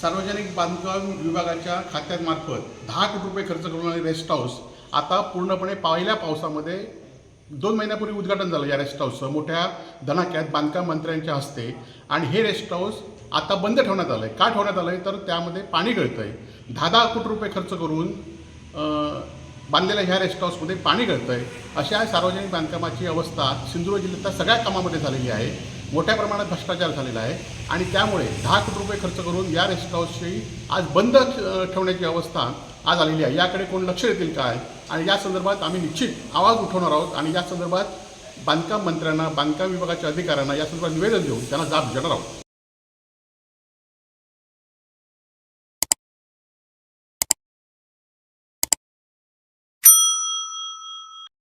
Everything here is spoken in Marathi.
सार्वजनिक बांधकाम विभागाच्या खात्यामार्फत दहा कोटी रुपये खर्च करून रेस्ट हाऊस आता पूर्णपणे पहिल्या पावसामध्ये दोन महिन्यापूर्वी उद्घाटन झालं या रेस्ट हाऊसचं मोठ्या धनाक्यात बांधकाम मंत्र्यांच्या हस्ते. आणि हे रेस्ट हाऊस आता बंद ठेवण्यात आलं आहे का ठेवण्यात आलं आहे तर त्यामध्ये पाणी गळतं आहे दहा दहा कोटी रुपये खर्च करून बांधलेल्या ह्या रेस्ट हाऊसमध्ये पाणी गळतं आहे अशा सार्वजनिक बांधकामाची अवस्था सिंधुदुर्ग जिल्ह्यातल्या सगळ्या कामामध्ये झालेली आहे. मोठ्या प्रमाणात भ्रष्टाचार झालेला आहे. आणि त्यामुळे दहा कोटी रुपये खर्च करून या रेस्ट हाऊसची आज बंद ठेवण्याची अवस्था आज आलेली आहे. याकडे कोण लक्ष देतील काय? आणि या संदर्भात आम्ही निश्चित आवाज उठवणार आहोत आणि या संदर्भात बांधकाम मंत्र्यांना बांधकाम विभागाच्या अधिकाऱ्यांना या संदर्भात निवेदन देऊन त्यांना जाब देणार आहोत.